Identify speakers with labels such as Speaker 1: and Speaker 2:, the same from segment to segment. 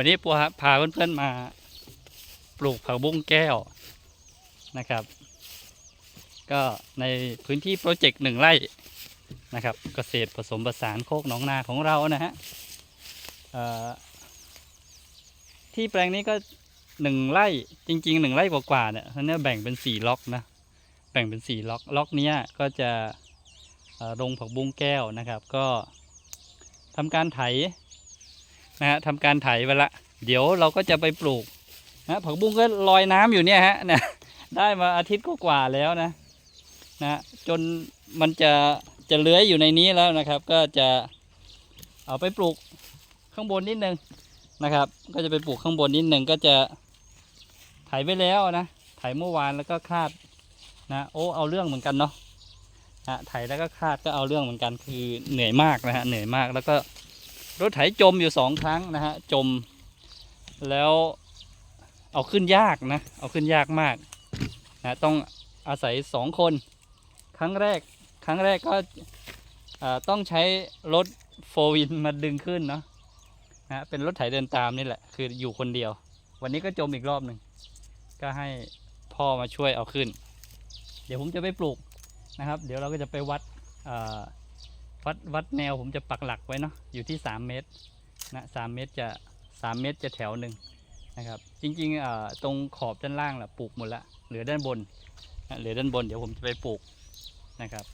Speaker 1: วันนี้ปัวพาเพื่อนๆมาปลูกผักบุ้งแก้วนะครับ ก็ในพื้นที่โปรเจกต์หนึ่งไร่นะครับ เกษตรผสมผสานโคกหนองนาของเรานะฮะที่แปลงนี้ก็หนึ่งไร่จริงๆหนึ่งไร่กว่าๆเนี่ยเขาเนี่ยแบ่งเป็นสี่ล็อกนะแบ่งเป็นสี่ล็อกล็อกนี้ก็จะลงผักบุ้งแก้วนะครับ ก็ทำการไถ นะฮะทำการไถไปละ เดี๋ยวเราก็จะไปปลูกนะผักบุ้งก็ลอยน้ำอยู่เนี่ยฮะนะได้มาอาทิตย์ก็กว่าแล้วนะนะจนมันจะจะเลื้อยอยู่ในนี้แล้วนะครับ ก็จะเอาไปปลูกข้างบนนิดนึงนะครับ ก็จะไปปลูกข้างบนนิดนึงก็จะไถไปแล้วนะไถเมื่อวานแล้วก็คาดนะโอ้เอาเรื่องเหมือนกันเนาะฮะไถแล้วก็คาดก็เอาเรื่องเหมือนกันคือเหนื่อยมากนะฮะเหนื่อยมากแล้วก็ รถไถจมอยู่สองครั้งนะฮะจม แล้วเอาขึ้นยากนะ เอาขึ้นยากมากนะต้องอาศัยสองคน ครั้งแรกครั้งแรกก็ต้องใช้รถโฟวินมาดึงขึ้นเนาะนะเป็นรถไถเดินตามนี่แหละ คืออยู่คนเดียว วันนี้ก็จมอีกรอบหนึ่งก็ให้พ่อมาช่วยเอาขึ้น เดี๋ยวผมจะไปปลูกนะครับ เดี๋ยวเราก็จะไปวัดอ่อ วัดวัดแนวผมจะปักหลักไว้เนาะอยู่ที่ 3 เมตรนะสามเมตรจะ 3 เมตรจะแถวหนึ่งนะครับ จริงๆเอ่อตรงขอบด้านล่างแหละปลูกหมดละเหลือด้านบนนะเหลือด้านบนเดี๋ยวผมจะไปปลูกนะครับ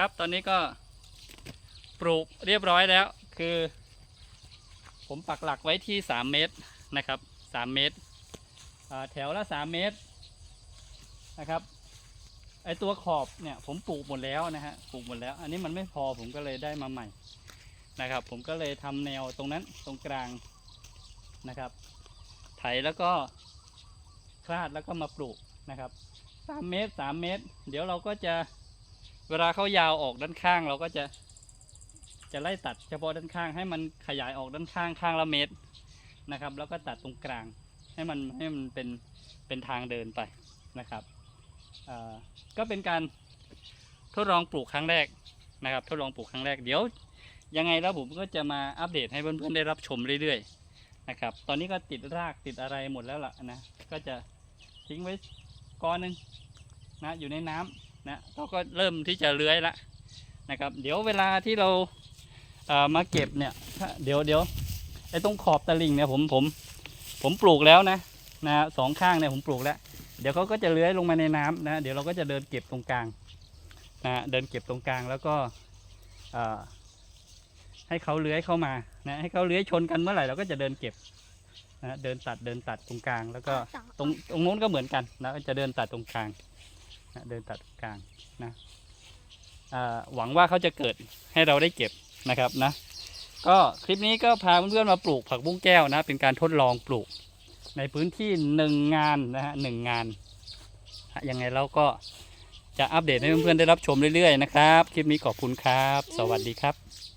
Speaker 1: ครับตอนนี้ก็ปลูกเรียบร้อยแล้ว คือ ผมปักหลักไว้ที่ 3 เมตรนะครับ 3 เมตรแถวละ 3 เมตรนะครับไอตัวขอบเนี่ยผมปลูกหมดแล้วนะฮะปลูกหมดแล้ว อันนี้มันไม่พอผมก็เลยได้มาใหม่นะครับ ผมก็เลยทำแนวตรงนั้นตรงกลางนะครับ ไถแล้วก็คลาดแล้วก็มาปลูกนะครับสามเมตรสามเมตร เดี๋ยวเราก็จะ เวลาเขายาวออกด้านข้างเราก็จะ จะไล่ตัดเฉพาะด้านข้าง ให้มันขยายออกด้านข้างข้างละเมตรนะครับ แล้วก็ตัดตรงกลาง ให้มันให้มันเป็นเป็นทางเดินไปนะครับก็เป็นการทดลองปลูกครั้งแรกนะครับ ทดลองปลูกครั้งแรกเดี๋ยว ยังไงแล้วผมก็จะมาอัปเดตให้เพื่อนๆได้รับชมเรื่อยๆนะครับ ตอนนี้ก็ติดรากติดอะไรหมดแล้วล่ะนะก็จะทิ้งไว้ก้อนหนึ่งนะอยู่ในน้ำ นะเขาก็เริ่มที่จะเลื้อยละนะครับ เดี๋ยวเวลาที่เราเอ่อมาเก็บเนี่ยเดี๋ยวเดี๋ยวไอ้ตรงขอบตะลิงเนี่ยผมผมผมปลูกแล้วนะนะสองข้างเนี่ยผมปลูกแล้ว เดี๋ยวเขาก็จะเลื้อยลงมาในน้ำนะเดี๋ยวเราก็จะเดินเก็บตรงกลางนะเดินเก็บตรงกลางแล้วก็ให้เขาเลื้อยเข้ามานะให้เขาเลื้อยชนกันเมื่อไหร่เราก็จะเดินเก็บนะเดินตัดเดินตัดตรงกลาง แล้วก็ตรงตรงนู้นก็เหมือนกันนะจะเดินตัดตรงกลาง นะเดินตัดกลางนะหวังว่าเขาจะเกิดให้เราได้เก็บนะครับนะ ก็คลิปนี้ก็พาเพื่อนๆมาปลูกผักบุ้งแก้วนะ เป็นการทดลองปลูก ในพื้นที่หนึ่งงานนะฮะหนึ่งงานยังไงเราก็จะอัปเดตให้เพื่อนๆได้รับชมเรื่อยๆนะครับ คลิปนี้ขอบคุณครับ สวัสดีครับ